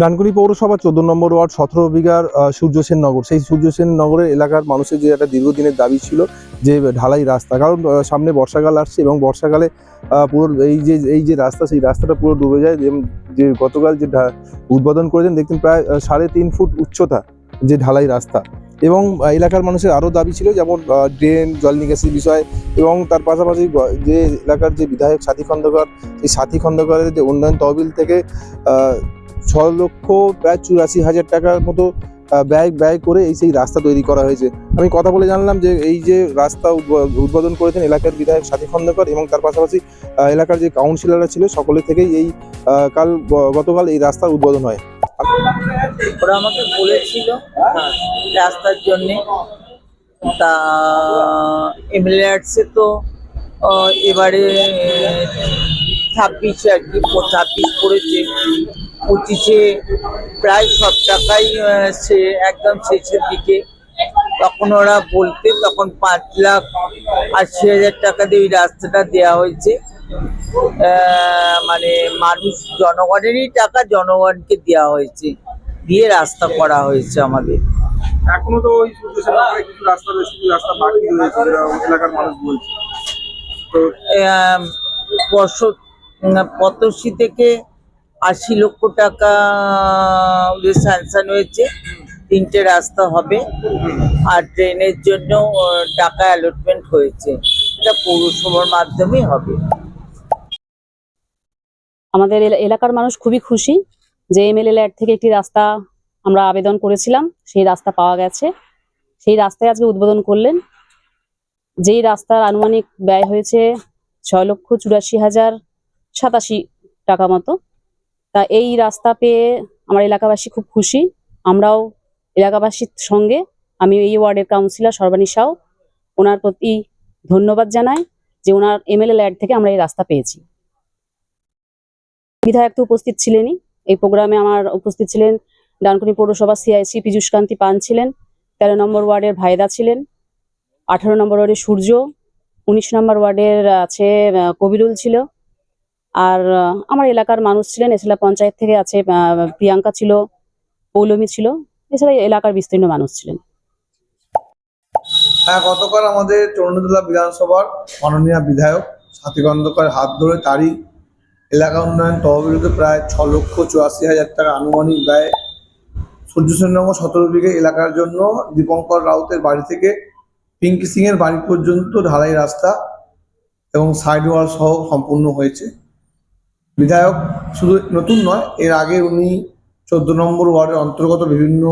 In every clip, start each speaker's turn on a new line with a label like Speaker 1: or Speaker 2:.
Speaker 1: ডানকুনি পৌরসভা চোদ্দ নম্বর ওয়ার্ড, সতেরো বিঘার সূর্যসেন নগর। সেই সূর্যসেন নগরের এলাকার মানুষের যে একটা দীর্ঘদিনের দাবি ছিল যে ঢালাই রাস্তা, কারণ সামনে বর্ষাকাল আসছে এবং বর্ষাকালে পুরো এই যে এই যে রাস্তা, সেই রাস্তাটা পুরো ডুবে যায়। যে গতকাল যে উদ্বোধন করেছেন দেখতেন প্রায় সাড়ে তিন ফুট উচ্চতা যে ঢালাই রাস্তা। এবং এলাকার মানুষের আরও দাবি ছিল, যেমন ড্রেন, জল নিকাশি বিষয় এবং তার পাশাপাশি যে এলাকার যে বিধায়ক সাথী খন্দকার, সেই সাথী খন্দকারের যে উন্নয়ন তহবিল থেকে ছ লক্ষ প্রায় চুরাশি হাজার টাকার মতো ব্যয় ব্যয় করে এই সেই রাস্তা তৈরি করা হয়েছে। আমি কথা বলে জানলাম যে এই যে রাস্তা উদ্বোধন করেছেন এলাকার বিধায়ক সাথী খন্দকার এবং তার পাশাপাশি এলাকার যে কাউন্সিলররা ছিল সকলে থেকেই এই কাল গতকাল এই রাস্তার উদ্বোধন হয়।
Speaker 2: ওরা আমাকে বলেছিল রাস্তার জন্য। তা এমএলএসে তো এবারে, ছাব্বিশে আর কি, ছাব্বিশ করেছে। পঁচিশে প্রায় সব টাকাই সে একদম শেষের দিকে। তখন ওরা বলতে তখন পাঁচ লাখ আশি হাজার টাকা দিয়ে ওই রাস্তাটা দেওয়া হয়েছে। মানে মানুষ জনগণেরই টাকা জনগণকে দেওয়া হয়েছে দিয়ে রাস্তা করা হয়েছে আমাদের।
Speaker 1: এখনও তো ওই কিছু রাস্তা কিছু রাস্তা বাকি রয়েছে এলাকার মানুষ বলছে। তো
Speaker 2: আহ, পতসি থেকে আশি লক্ষ টাকা স্যাংশন হয়েছে। তিনটে রাস্তা হবে। আর ট্রেনের জন্য টাকা অ্যালটমেন্ট হয়েছে। এটা পৌরসভার মাধ্যমেই হবে।
Speaker 3: আমাদের এলা- এলাকার মানুষ খুবই খুশি যে এমএলএ ল্যাড থেকে একটি রাস্তা আমরা আবেদন করেছিলাম। সেই রাস্তা পাওয়া গেছে। সেই রাস্তায় আজকে উদ্বোধন করলেন। যেই রাস্তার আনুমানিক ব্যয় হয়েছে ছয় লক্ষ চুরাশি হাজার সাতাশি টাকা মতো। তা এই রাস্তা পেয়ে আমার এলাকাবাসী খুব খুশি। আমরাও এলাকাবাসীর সঙ্গে, আমি এই ওয়ার্ডের কাউন্সিলর সর্বানী সাউ, ওনার প্রতি ধন্যবাদ জানাই যে ওনার এমএলএ ল্যাড থেকে আমরা এই রাস্তা পেয়েছি। বিধায়ক তো উপস্থিত ছিলেনই। এই প্রোগ্রামে আমার উপস্থিত ছিলেন ডানকুনি পৌরসভা সিআইসি পীযুষকান্তি পান ছিলেন, তেরো নম্বর ওয়ার্ডের ভাইদা ছিলেন, আঠারো নম্বর ওয়ার্ডের সূর্য, উনিশ নম্বর ওয়ার্ডের আছে কবিরুল ছিল আর আমার এলাকার মানুষ ছিলেন, এছাড়া পঞ্চায়েত থেকে আছে প্রিয়াঙ্কা ছিল, পৌলমী ছিল, এছাড়া এলাকার বিস্তীর্ণ মানুষ ছিলেন।
Speaker 4: হ্যাঁ গতকাল আমাদের চন্দ্রদোলা বিধানসভার মাননীয় বিধায়ক সাথী খন্দকার হাত ধরে তারই এলাকা উন্নয়ন তহবিলকে প্রায় ছ লক্ষ চুরাশি হাজার টাকা আনুমানিক ব্যয় সূর্যসেননগর সতেরো বিঘে এলাকার জন্য দীপঙ্কর রাউতের বাড়ি থেকে পিঙ্কি সিং এর বাড়ি পর্যন্ত ঢালাই রাস্তা এবং সাইড ওয়াল সহ সম্পূর্ণ হয়েছে। বিধায়ক শুধু নতুন নয়, এর আগে উনি চোদ্দ নম্বর ওয়ার্ডের অন্তর্গত বিভিন্ন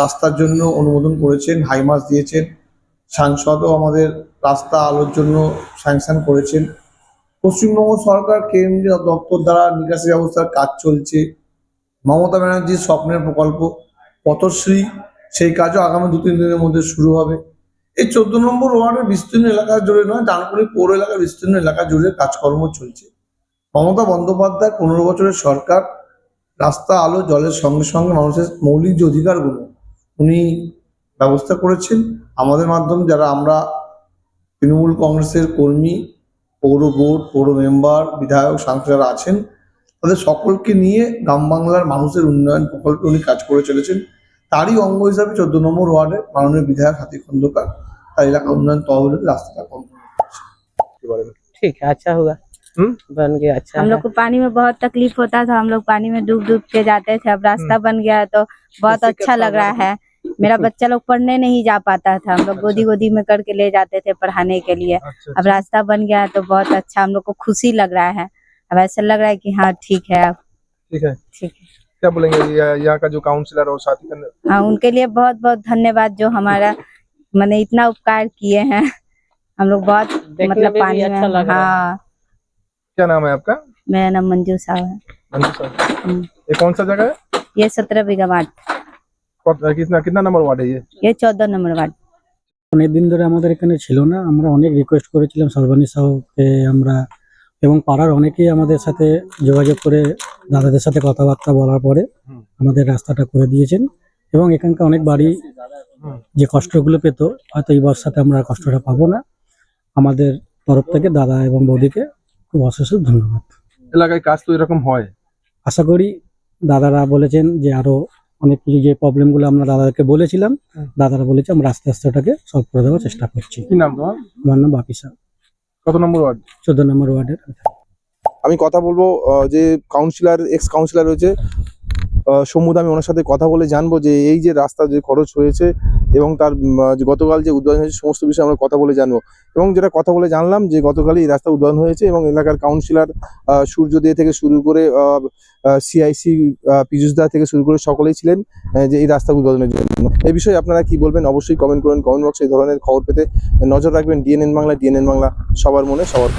Speaker 4: রাস্তার জন্য অনুমোদন করেছেন হাইমাস দিয়েছেন, সাংসদও আমাদের রাস্তা আলোর জন্য স্যাংশন করেছেন। পশ্চিমবঙ্গ সরকার, কেন্দ্রীয় দপ্তর দ্বারা নিকাশি ব্যবস্থার কাজ চলছে। মমতা ব্যানার্জির স্বপ্নের প্রকল্প পথশ্রী, সেই কাজও আগামী দু তিন দিনের মধ্যে শুরু হবে। এই চোদ্দ নম্বর ওয়ার্ডের বিস্তীর্ণ এলাকা জুড়ে নয় ডানকুনি পৌর এলাকার বিস্তীর্ণ এলাকা জুড়ে কাজকর্ম চলছে। মমতা বন্দ্যোপাধ্যায় পনেরো বছরের সরকার রাস্তা আলো জলের সঙ্গে সঙ্গে মানুষের মৌলিক যে অধিকারগুলো উনি ব্যবস্থা করেছেন। আমাদের মাধ্যম যারা আমরা তৃণমূল কংগ্রেসের কর্মী পৌর বোর্ড পৌর মেম্বার বিধায়ক সাংসদ যারা আছেন তাদের সকলকে নিয়ে গ্রাম বাংলার মানুষের উন্নয়ন প্রকল্পে উনি কাজ করে চলেছেন। তারই অঙ্গ হিসাবে চোদ্দ নম্বর ওয়ার্ডে মাননীয় বিধায়ক হাতি খন্দকার তার এলাকা উন্নয়ন তহবিলের রাস্তাটা কমপ্লিট
Speaker 1: কি বলেন
Speaker 5: ठीक
Speaker 1: हम्म?
Speaker 5: बन गया अच्छा
Speaker 6: हम लोग को पानी में बहुत तकलीफ़ होता था हम लोग पानी में डूब डूब के जाते थे अब रास्ता हम्म। बन गया है तो बहुत अच्छा लग रहा है। मेरा बच्चा लोग पढ़ने नहीं जा पाता था हम लोग अच्छा। गोदी गोदी में करके ले जाते थे पढ़ाने के लिए।
Speaker 1: अच्छा,
Speaker 6: अब अच्छा। रास्ता बन गया है तो बहुत अच्छा हम लोग को खुशी लग रहा है। अब ऐसा लग रहा है की हाँ ठीक है अब
Speaker 1: ठीक है।
Speaker 6: ठीक है।
Speaker 1: क्या बोलेंगे यहाँ का जो काउंसिलर और साथी
Speaker 6: हाँ उनके लिए बहुत बहुत धन्यवाद जो हमारा मैंने इतना उपकार किए हैं। हम लोग बहुत मतलब पानी
Speaker 5: हाँ
Speaker 1: क्या नाम है आपका
Speaker 6: मेरा नाम मंजू साहब है
Speaker 1: मंजू सर
Speaker 6: हम्म।
Speaker 1: ये कौन सा जगह है
Speaker 6: ये सत्रह बीघा वार्ड
Speaker 1: कौन- कितना कितना नंबर वार्ड है ये
Speaker 6: ये चौदह नंबर वार्ड
Speaker 7: অনেক দিন ধরে আমাদের এখানে ছিল না আমরা অনেক রিকোয়েস্ট করেছিলাম সর্বাণী সাহুকে আমরা এবং পাড়ার অনেকেই আমাদের সাথে যোগাযোগ করে দাদাদের সাথে কথাবার্তা বলার পরে
Speaker 1: হুম।
Speaker 7: আমাদের রাস্তাটা করে দিয়েছেন এবং এখানকার অনেক বাড়ি
Speaker 1: হুম।
Speaker 7: যে কষ্টগুলো পেত হয়তো এই বর্ষাতে আমরা আর কষ্টটা পাবো না আমাদের তরফ থেকে দাদা এবং বৌদিকে খুব অশেষ ধন্যবাদ।
Speaker 1: এলাকায় কাজ তো এরকম হয়?
Speaker 7: আশা করি দাদারা বলেছেন যে আরও অনেক কিছু যে প্রবলেমগুলো আমরা দাদাকে বলেছিলাম দাদারা বলেছে আমরা আস্তে আস্তে ওটাকে সলভ করে দেওয়ার চেষ্টা করছি।
Speaker 1: কি নাম তোমার?
Speaker 7: আমার নাম বাপি বাপিসা
Speaker 1: কত নম্বর ওয়ার্ড?
Speaker 7: চোদ্দ নম্বর ওয়ার্ডের
Speaker 1: আমি কথা বলব আহ, যে কাউন্সিলর এক্স কাউন্সিলর রয়েছে আহ, সমুদ আমি ওনার সাথে কথা বলে জানব যে এই যে রাস্তা যে খরচ হয়েছে এবং তার গতকাল যে উদ্বোধন হয়েছে সমস্ত বিষয়ে আমরা কথা বলে জানব। এবং যেটা কথা বলে জানলাম যে গতকালই এই রাস্তা উদ্বোধন হয়েছে এবং এলাকার কাউন্সিলর সূর্য দে থেকে শুরু করে সিআইসি পীযুষ দা থেকে শুরু করে সকলেই ছিলেন যে এই রাস্তা উদ্বোধনের জন্য। এই বিষয়ে আপনারা কি বলবেন? অবশ্যই কমেন্ট করুন কমেন্ট বক্সে এই ধরনের খবর পেতে নজর রাখবেন। ডিএনএন বাংলা ডিএনএন বাংলা সবার মনে, সবার